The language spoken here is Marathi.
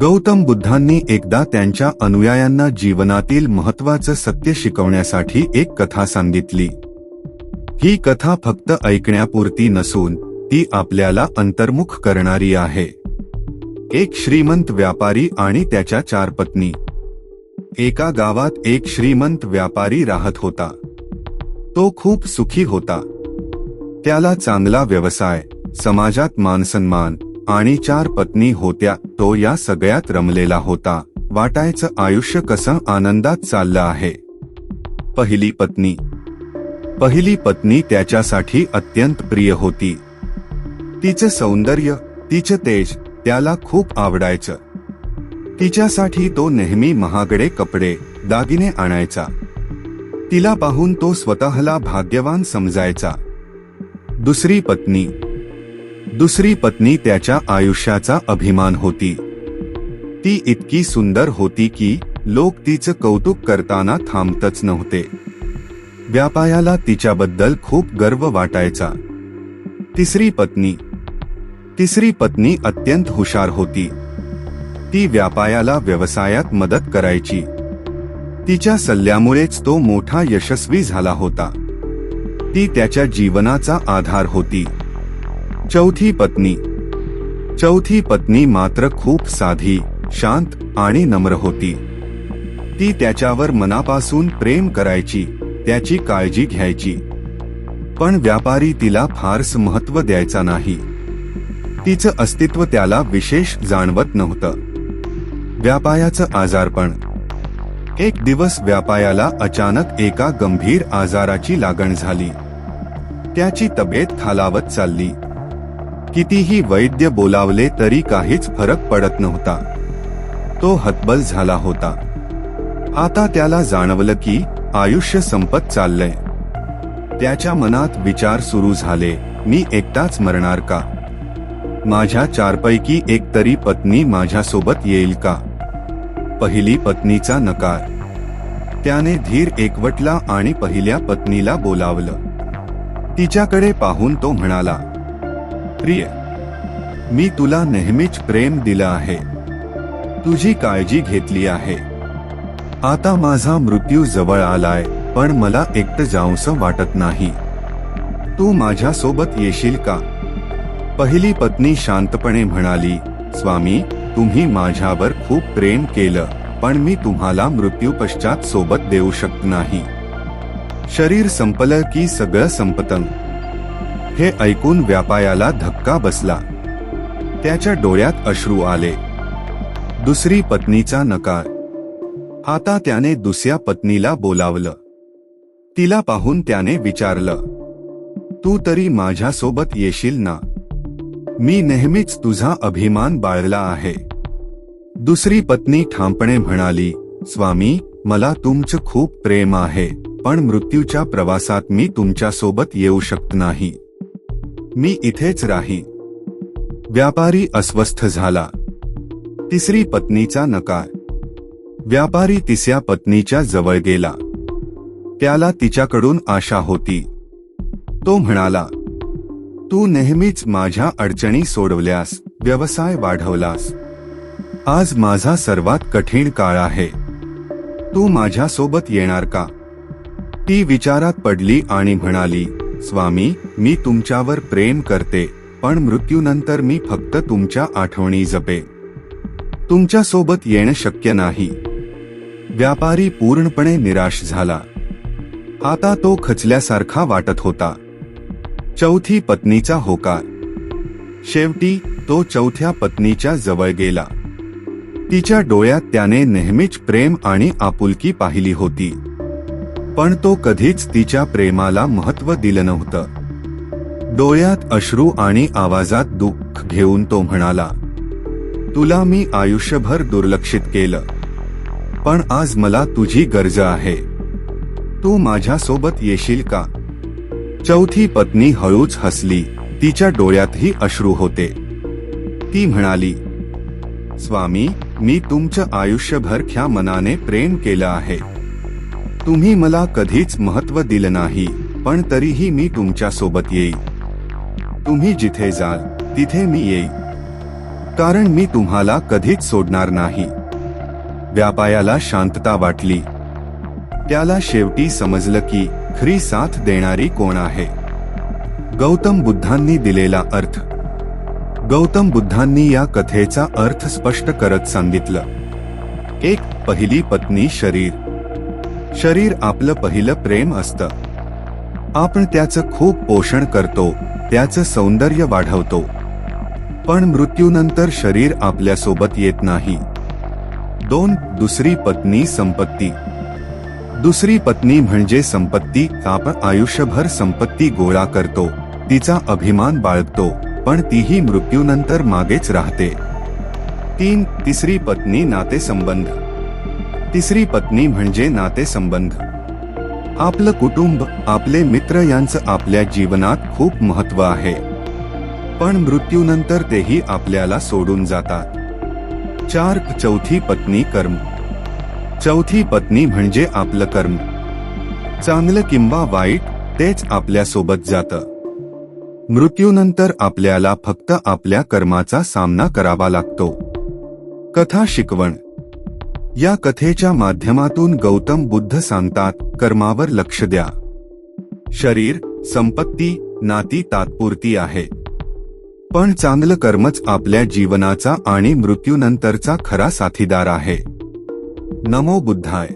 गौतम बुद्धांनी एकदा त्यांच्या अनुयायांना जीवनातील महत्वाचं सत्य शिकवण्यासाठी एक कथा सांगितली. ही कथा फक्त ऐकण्यापुरती नसून ती आपल्याला अंतर्मुख करणारी आहे. एक श्रीमंत व्यापारी आणि त्याच्या चार पत्नी. एका गावात एक श्रीमंत व्यापारी राहत होता. तो खूप सुखी होता. त्याला चांगला व्यवसाय समाजात मानसन्मान आणि चार पत्नी होत्या तो या सगळ्यात रमलेला होता. वाटायचं आयुष्य कसं आनंदात चाललं आहे. पहिली पत्नी. पहिली पत्नी त्याच्यासाठी अत्यंत प्रिय होती. तिचं सौंदर्य तिचं तेज त्याला खूप आवडायचं. तिच्यासाठी तो नेहमी महागडे कपडे दागिने आणायचा. तिला पाहून तो स्वतःला भाग्यवान समजायचा. दुसरी पत्नी. दुसरी पत्नी त्याच्या आयुष्याचा अभिमान होती. ती इतकी सुंदर होती की लोक तिचं कौतुक करताना थांबतच नव्हते. व्यापायाला तिच्याबद्दल खूप गर्व वाटायचा. तिसरी पत्नी. तिसरी पत्नी अत्यंत हुशार होती. ती व्यापायाला व्यवसायात मदत करायची. तिच्या सल्ल्यामुळेच तो मोठा यशस्वी झाला होता. ती त्याच्या जीवनाचा आधार होती. चौथी पत्नी. चौथी पत्नी मात्र खूप साधी शांत आणि नम्र होती. ती त्याच्यावर मनापासून प्रेम करायची त्याची काळजी घ्यायची. पण व्यापारी तिला फारस महत्त्व द्यायचा नाही. तिचं अस्तित्व त्याला विशेष जाणवत नव्हतं. व्यापायाचं आजारपण. एक दिवस व्यापायाला अचानक एका गंभीर आजाराची लागण झाली. त्याची तब्येत खालावत चालली. कितीही वैद्य बोलावले तरी काहीच फरक पडत नव्हता. तो हतबल झाला होता. आता त्याला जाणवलं की आयुष्य संपत चाललंय. त्याच्या मनात विचार सुरू झाले मी एकटाच मरणार का? माझ्या चारपैकी एक तरी पत्नी माझ्यासोबत येईल का? पहिली पत्नीचा नकार. त्याने धीर एकवटला आणि पहिल्या पत्नीला बोलावलं. तिच्याकडे पाहून तो म्हणाला प्रिय मी तुला नेहमीच प्रेम दिलं आहे. तुझी काळजी घेतली आहे. आता माझा मृत्यू जवळ आलाय पण मला एकटं जाऊसं वाटत नाही. तू माझ्या सोबत येशील का? पहिली पत्नी शांतपणे म्हणाली स्वामी तुम्ही माझ्यावर खूप प्रेम केलं पण मी तुम्हाला मृत्यू पश्चात सोबत देऊ शकत नाही. शरीर संपलं की सगळं संपतं. हे ऐकून व्यापायाला धक्का बसला. त्याच्या डोळ्यात अश्रू आले. दुसरी पत्नीचा नकार. आता त्याने दुसऱ्या पत्नीला बोलावलं. तिला पाहून त्याने विचारलं तू तरी माझ्यासोबत येशील ना? मी नेहमीच तुझा अभिमान बाळला आहे. दुसरी पत्नी ठामपणे म्हणाली स्वामी मला तुमचं खूप प्रेम आहे पण मृत्यूच्या प्रवासात मी तुमच्यासोबत येऊ शकत नाही. मी इथेच राही. व्यापारी अस्वस्थ झाला. तिसरी पत्नीचा नकार. व्यापारी तिसऱ्या पत्नीच्या जवळ गेला. त्याला तिच्याकडून आशा होती. तो म्हणाला तू नेहमीच माझ्या अडचणी सोडवल्यास व्यवसाय वाढवलास. आज माझा सर्वात कठीण काळ आहे. तू माझ्यासोबत येणार का? ती विचारात पडली आणि म्हणाली स्वामी मी तुमच्यावर प्रेम करते पण मृत्यूनंतर मी फक्त तुमच्या आठवणी जपे. तुमच्यासोबत येणं शक्य नाही. व्यापारी पूर्णपणे निराश झाला. आता तो खचल्यासारखा वाटत होता. चौथी पत्नीचा होकार. शेवटी तो चौथ्या पत्नीच्या जवळ गेला. तिच्या डोळ्यात त्याने नेहमीच प्रेम आणि आपुलकी पाहिली होती. पण तो कधीच तिच्या प्रेमाला महत्त्व दिलं नव्हतं. डोळ्यात अश्रू आणि आवाजात दुःख घेऊन तो म्हणाला तुला मी आयुष्यभर दुर्लक्षित केलं. पण आज मला तुझी गरज आहे. तू माझ्यासोबत येशील का? चौथी पत्नी हळूच हसली. तिच्या डोळ्यातही अश्रू होते. ती म्हणाली स्वामी मी तुमच्या आयुष्यभर ख्या मनाने प्रेम केलं आहे. तुम्ही मला कधीच महत्त्व दिलं नाही पण तरीही मी तुमच्यासोबत येईल तुम्ही जिथे जाल तिथे मी येईल कारण मी तुम्हाला कधीच सोडणार नाही. व्यापायाला शांतता वाटली. त्याला शेवटी समजलं की खरी साथ देणारी कोण आहे? गौतम बुद्धांनी दिलेला अर्थ. गौतम बुद्धांनी या कथेचा अर्थ स्पष्ट करत सांगितलं. एक पहिली पत्नी शरीर. शरीर आपलं पहिलं प्रेम असतं. आपण त्याचं खूप पोषण करतो त्याचं सौंदर्य वाढवतो. पण मृत्यूनंतर शरीर आपल्यासोबत येत नाही. दोन दुसरी पत्नी संपत्ती. दुसरी पत्नी म्हणजे संपत्ती आपण आयुष्यभर संपत्ती गोळा करतो तिचा अभिमान बाळगतो पण तीही मृत्यूनंतर मागेच राहते. तीन तिसरी पत्नी नातेसंबंध. तिसरी पत्नी म्हणजे नातेसंबंध. आपलं कुटुंब आपले मित्र यांचं आपल्या जीवनात खूप महत्त्व आहे. पण मृत्यूनंतर तेही आपल्याला सोडून जातात. चार चौथी पत्नी कर्म. चौथी पत्नी म्हणजे आपलं कर्म. चांगलं किंवा वाईट तेच आपल्यासोबत जातं. मृत्यूनंतर आपल्याला फक्त आपल्या कर्माचा सामना करावा लागतो. कथा शिकवण. या कथेच्या माध्यमातून गौतम बुद्ध सांगतात कर्मावर लक्ष द्या. शरीर संपत्ती नाती तात्पुरती आहे. पण चांगलं कर्मच आपल्या जीवनाचा आणि मृत्यूनंतरचा खरा साथीदार आहे. नमो बुद्धाय.